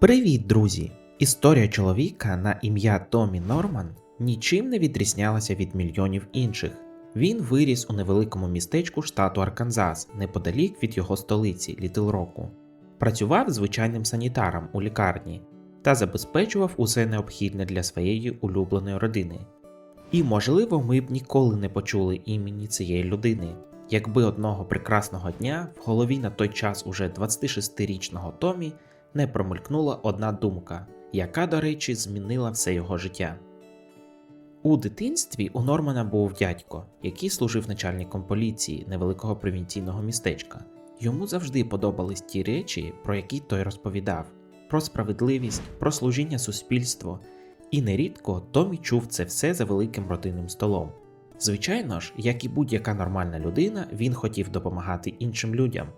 Привіт, друзі! Історія чоловіка на ім'я Томі Норман нічим не відрізнялася від мільйонів інших. Він виріс у невеликому містечку штату Арканзас, неподалік від його столиці Літл Року. Працював звичайним санітаром у лікарні та забезпечував усе необхідне для своєї улюбленої родини. І, можливо, ми б ніколи не почули імені цієї людини, якби одного прекрасного дня в голові на той час уже 26-річного Томі не промелькнула одна думка, яка, до речі, змінила все його життя. У дитинстві у Нормана був дядько, який служив начальником поліції невеликого провінційного містечка. Йому завжди подобались ті речі, про які той розповідав: про справедливість, про служіння суспільству, і нерідко Томі чув це все за великим родинним столом. Звичайно ж, як і будь-яка нормальна людина, він хотів допомагати іншим людям,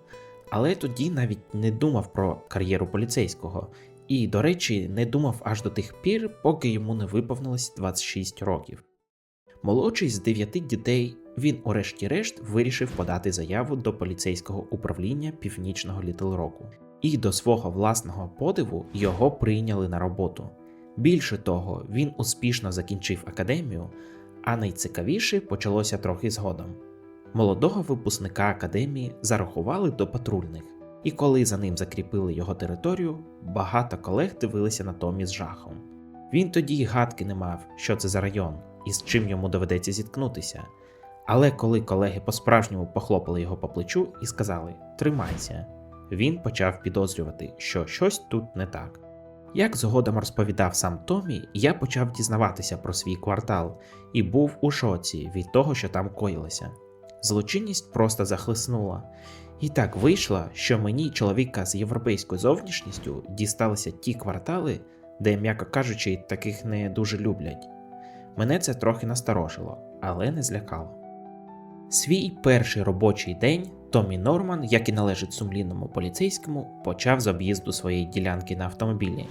але тоді навіть не думав про кар'єру поліцейського, і, до речі, не думав аж до тих пір, поки йому не виповнилось 26 років. Молодший з дев'яти дітей, він, урешті-решт, вирішив подати заяву до поліцейського управління Північного Літл Року, і до свого власного подиву його прийняли на роботу. Більше того, він успішно закінчив академію, а найцікавіше почалося трохи згодом. Молодого випускника академії зарахували до патрульних, і коли за ним закріпили його територію, багато колег дивилися на Томі з жахом. Він тоді й гадки не мав, що це за район і з чим йому доведеться зіткнутися. Але коли колеги по-справжньому похлопали його по плечу і сказали Тримайся, він почав підозрювати, що щось тут не так. Як згодом розповідав сам Томі, я почав дізнаватися про свій квартал і був у шоці від того, що там коїлося. Злочинність просто захлиснула. І так вийшло, що мені, чоловіка з європейською зовнішністю, дісталися ті квартали, де, м'яко кажучи, таких не дуже люблять. Мене це трохи насторожило, але не злякало. Свій перший робочий день Томі Норман, як і належить сумлінному поліцейському, почав з об'їзду своєї ділянки на автомобілі.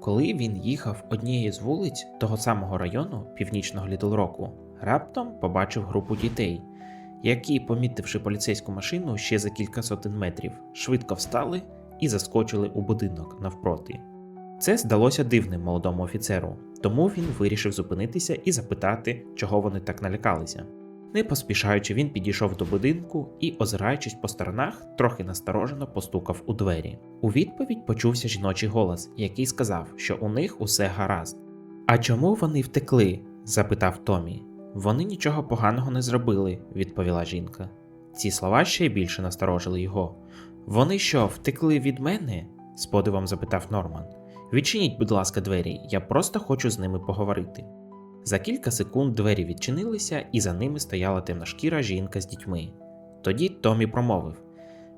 Коли він їхав однією з вулиць того самого району північного Літл Року, раптом побачив групу дітей, які, помітивши поліцейську машину ще за кілька сотень метрів, швидко встали і заскочили у будинок навпроти. Це здалося дивним молодому офіцеру, тому він вирішив зупинитися і запитати, чого вони так налякалися. Не поспішаючи, він підійшов до будинку і, озираючись по сторонах, трохи насторожено постукав у двері. У відповідь почувся жіночий голос, який сказав, що у них усе гаразд. А чому вони втекли? запитав Томі. Вони нічого поганого не зробили, відповіла жінка. Ці слова ще більше насторожили його. Вони що, втекли від мене? з подивом запитав Норман. Відчиніть, будь ласка, двері, я просто хочу з ними поговорити. За кілька секунд двері відчинилися, і за ними стояла темношкіра жінка з дітьми. Тоді Томі промовив: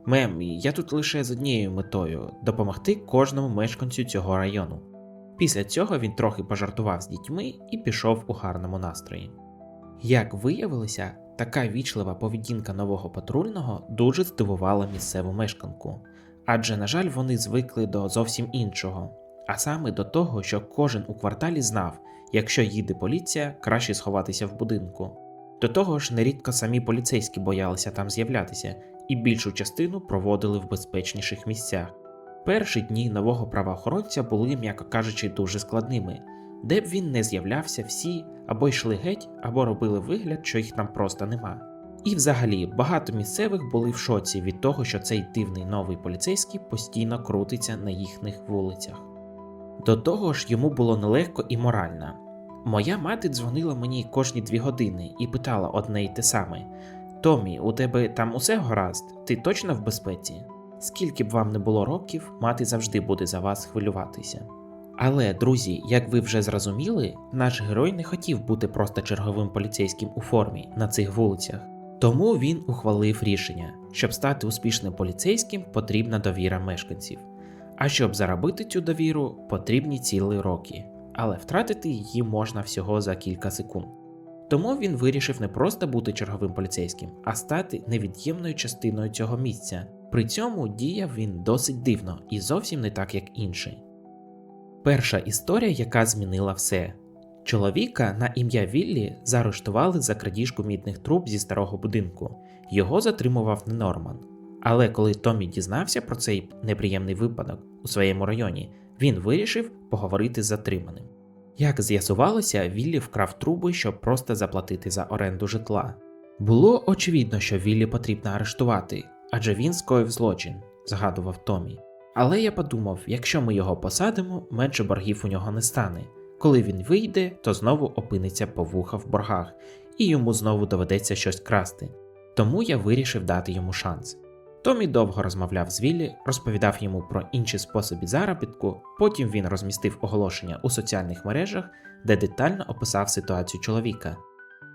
Мем, я тут лише з однією метою допомогти кожному мешканцю цього району. Після цього він трохи пожартував з дітьми і пішов у гарному настрої. Як виявилося, така вічлива поведінка нового патрульного дуже здивувала місцеву мешканку, адже, на жаль, вони звикли до зовсім іншого, а саме до того, що кожен у кварталі знав, якщо їде поліція, краще сховатися в будинку. До того ж, нерідко самі поліцейські боялися там з'являтися і більшу частину проводили в безпечніших місцях. Перші дні нового правоохоронця були, м'яко кажучи, дуже складними, де б він не з'являвся, всі або йшли геть, або робили вигляд, що їх там просто нема. І взагалі багато місцевих були в шоці від того, що цей дивний новий поліцейський постійно крутиться на їхніх вулицях. До того ж, йому було нелегко і морально. Моя мати дзвонила мені кожні дві години і питала одне й те саме: Томі, у тебе там усе гаразд? Ти точно в безпеці? Скільки б вам не було років, мати завжди буде за вас хвилюватися. Але, друзі, як ви вже зрозуміли, наш герой не хотів бути просто черговим поліцейським у формі на цих вулицях. Тому він ухвалив рішення, щоб стати успішним поліцейським, потрібна довіра мешканців. А щоб заробити цю довіру, потрібні цілі роки, але втратити її можна всього за кілька секунд. Тому він вирішив не просто бути черговим поліцейським, а стати невід'ємною частиною цього місця. При цьому діяв він досить дивно і зовсім не так, як інший. Перша історія, яка змінила все. Чоловіка на ім'я Віллі заарештували за крадіжку мідних труб зі старого будинку. Його затримував не Норман, Але коли Томі дізнався про цей неприємний випадок у своєму районі, він вирішив поговорити з затриманим. Як з'ясувалося, Віллі вкрав труби, щоб просто заплатити за оренду житла. Було очевидно, що Віллі потрібно арештувати, адже він скоїв злочин, згадував Томі. Але я подумав, якщо ми його посадимо, менше боргів у нього не стане. Коли він вийде, то знову опиниться по вуха в боргах, і йому знову доведеться щось красти. Тому я вирішив дати йому шанс. Томі довго розмовляв з Віллі, розповідав йому про інші способи заробітку, потім він розмістив оголошення у соціальних мережах, де детально описав ситуацію чоловіка.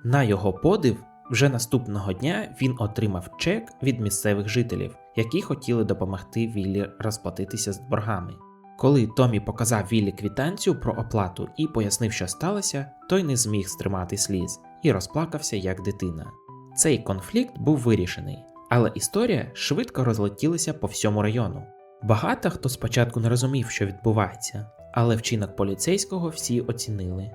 На його подив, вже наступного дня він отримав чек від місцевих жителів, які хотіли допомогти Віллі розплатитися з боргами. Коли Томі показав Віллі квітанцію про оплату і пояснив, що сталося, той не зміг стримати сліз і розплакався як дитина. Цей конфлікт був вирішений, але історія швидко розлетілася по всьому району. Багато хто спочатку не розумів, що відбувається, але вчинок поліцейського всі оцінили.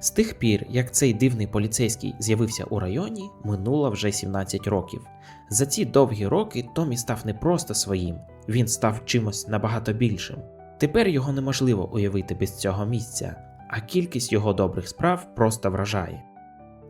З тих пір, як цей дивний поліцейський з'явився у районі, минуло вже 17 років. За ці довгі роки Томі став не просто своїм, він став чимось набагато більшим. Тепер його неможливо уявити без цього місця, а кількість його добрих справ просто вражає.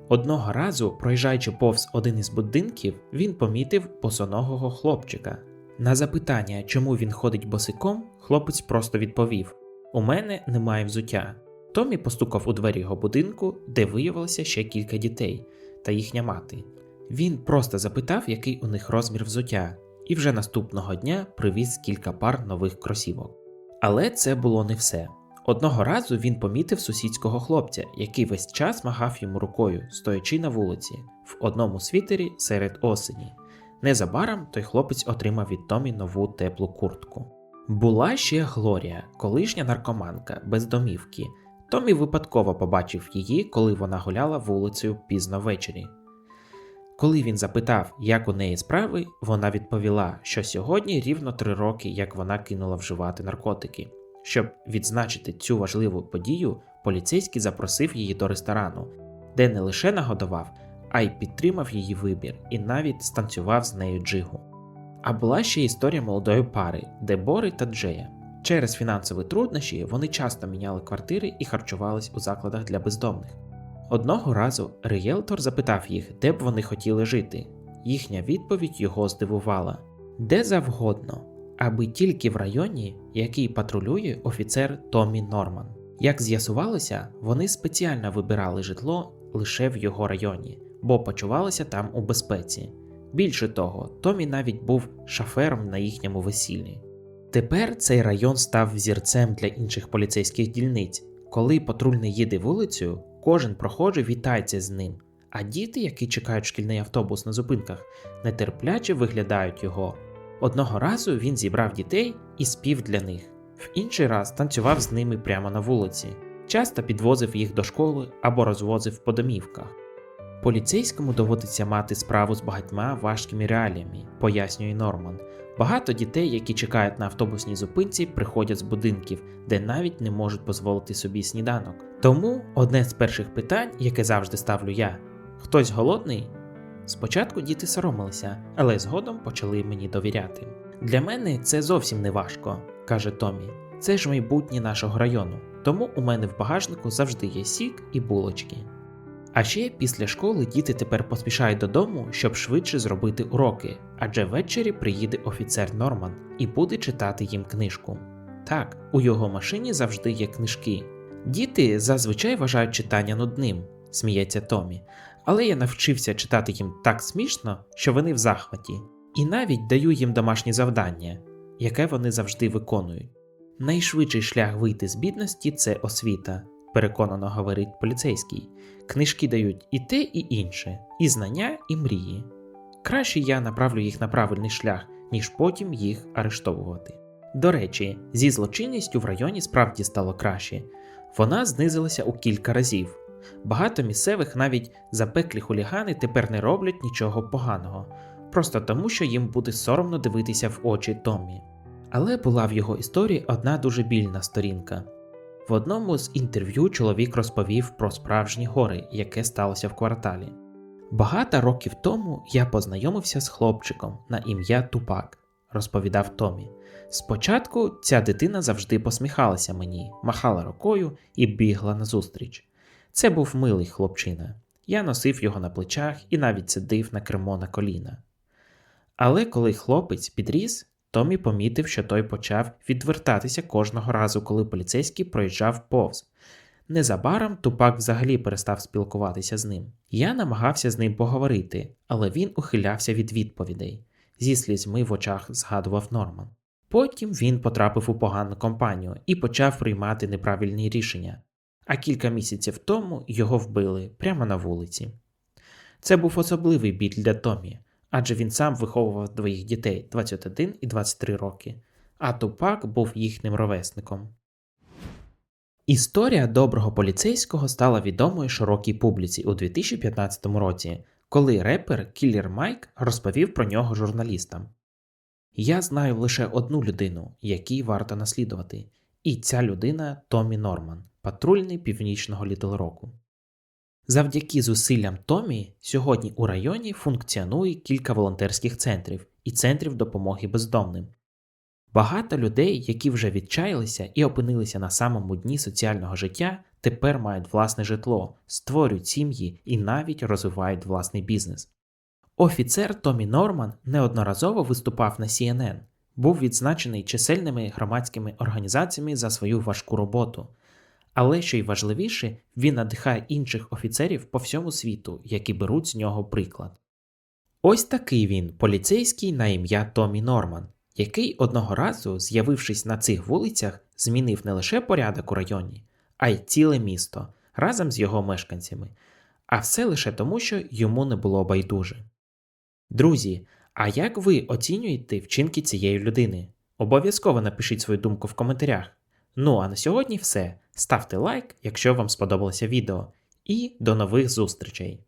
Одного разу, проїжджаючи повз один із будинків, він помітив босоногого хлопчика. На запитання, чому він ходить босиком, хлопець просто відповів: У мене немає взуття. Томі постукав у двері його будинку, де виявилося ще кілька дітей та їхня мати. Він просто запитав, який у них розмір взуття, і вже наступного дня привіз кілька пар нових кросівок. Але це було не все. Одного разу він помітив сусідського хлопця, який весь час махав йому рукою, стоячи на вулиці, в одному світері серед осені. Незабаром той хлопець отримав від Томі нову теплу куртку. Була ще Глорія, колишня наркоманка, без домівки. Томі випадково побачив її, коли вона гуляла вулицею пізно ввечері. Коли він запитав, як у неї справи, вона відповіла, що сьогодні рівно три роки, як вона кинула вживати наркотики. Щоб відзначити цю важливу подію, поліцейський запросив її до ресторану, де не лише нагодував, а й підтримав її вибір і навіть станцював з нею джигу. А була ще історія молодої пари Дебори та Джея. Через фінансові труднощі вони часто міняли квартири і харчувались у закладах для бездомних. Одного разу рієлтор запитав їх, де б вони хотіли жити. Їхня відповідь його здивувала: де завгодно, аби тільки в районі, який патрулює офіцер Томі Норман. Як з'ясувалося, вони спеціально вибирали житло лише в його районі, бо почувалися там у безпеці. Більше того, Томі навіть був шофером на їхньому весіллі. Тепер цей район став взірцем для інших поліцейських дільниць. Коли патрульний їде вулицею, кожен прохожий вітається з ним, а діти, які чекають шкільний автобус на зупинках, нетерпляче виглядають його. Одного разу він зібрав дітей і спів для них, в інший раз танцював з ними прямо на вулиці, часто підвозив їх до школи або розвозив по домівках. Поліцейському доводиться мати справу з багатьма важкими реаліями, пояснює Норман. Багато дітей, які чекають на автобусній зупинці, приходять з будинків, де навіть не можуть дозволити собі сніданок. Тому одне з перших питань, яке завжди ставлю я: хтось голодний? Спочатку діти соромилися, але згодом почали мені довіряти. Для мене це зовсім не важко, каже Томі. Це ж майбутнє нашого району, тому у мене в багажнику завжди є сік і булочки. А ще після школи діти тепер поспішають додому, щоб швидше зробити уроки, адже ввечері приїде офіцер Норман і буде читати їм книжку. Так, у його машині завжди є книжки. Діти зазвичай вважають читання нудним, сміється Томі, але я навчився читати їм так смішно, що вони в захваті, і навіть даю їм домашнє завдання, яке вони завжди виконують. Найшвидший шлях вийти з бідності це освіта, переконано говорить поліцейський. Книжки дають і те, і інше, і знання, і мрії. Краще я направлю їх на правильний шлях, ніж потім їх арештовувати. До речі, зі злочинністю в районі справді стало краще. Вона знизилася у кілька разів. Багато місцевих навіть запеклі хулігани тепер не роблять нічого поганого, просто тому, що їм буде соромно дивитися в очі Томмі. Але була в його історії одна дуже більна сторінка. В одному з інтерв'ю чоловік розповів про справжні гори, яке сталося в кварталі. Багато років тому я познайомився з хлопчиком на ім'я Тупак, розповідав Томі. Спочатку ця дитина завжди посміхалася мені, махала рукою і бігла назустріч. Це був милий хлопчина. Я носив його на плечах і навіть сидив на кермо на коліна. Але коли хлопець підріс, Томі помітив, що той почав відвертатися кожного разу, коли поліцейський проїжджав повз. Незабаром тупак взагалі перестав спілкуватися з ним. Я намагався з ним поговорити, але він ухилявся від відповідей. Зі слізьми в очах згадував Норман. Потім він потрапив у погану компанію і почав приймати неправильні рішення. А кілька місяців тому його вбили прямо на вулиці. Це був особливий біль для Томі, адже він сам виховував двоїх дітей 21 і 23 роки, а Тупак був їхнім ровесником. Історія доброго поліцейського стала відомою широкій публіці у 2015 році, коли репер Кіллер Майк розповів про нього журналістам. Я знаю лише одну людину, якій варто наслідувати, і ця людина Томі Норман, патрульний північного Літл Року. Завдяки зусиллям Томі сьогодні у районі функціонує кілька волонтерських центрів і центрів допомоги бездомним. Багато людей, які вже відчаялися і опинилися на самому дні соціального життя, тепер мають власне житло, створюють сім'ї і навіть розвивають власний бізнес. Офіцер Томі Норман неодноразово виступав на CNN, був відзначений чисельними громадськими організаціями за свою важку роботу. Але що й важливіше, він надихає інших офіцерів по всьому світу, які беруть з нього приклад. Ось такий він, поліцейський на ім'я Томі Норман, який одного разу, з'явившись на цих вулицях, змінив не лише порядок у районі, а й ціле місто разом з його мешканцями, а все лише тому, що йому не було байдуже. Друзі, а як ви оцінюєте вчинки цієї людини? Обов'язково напишіть свою думку в коментарях. Ну а на сьогодні все. Ставте лайк, якщо вам сподобалося відео, і до нових зустрічей!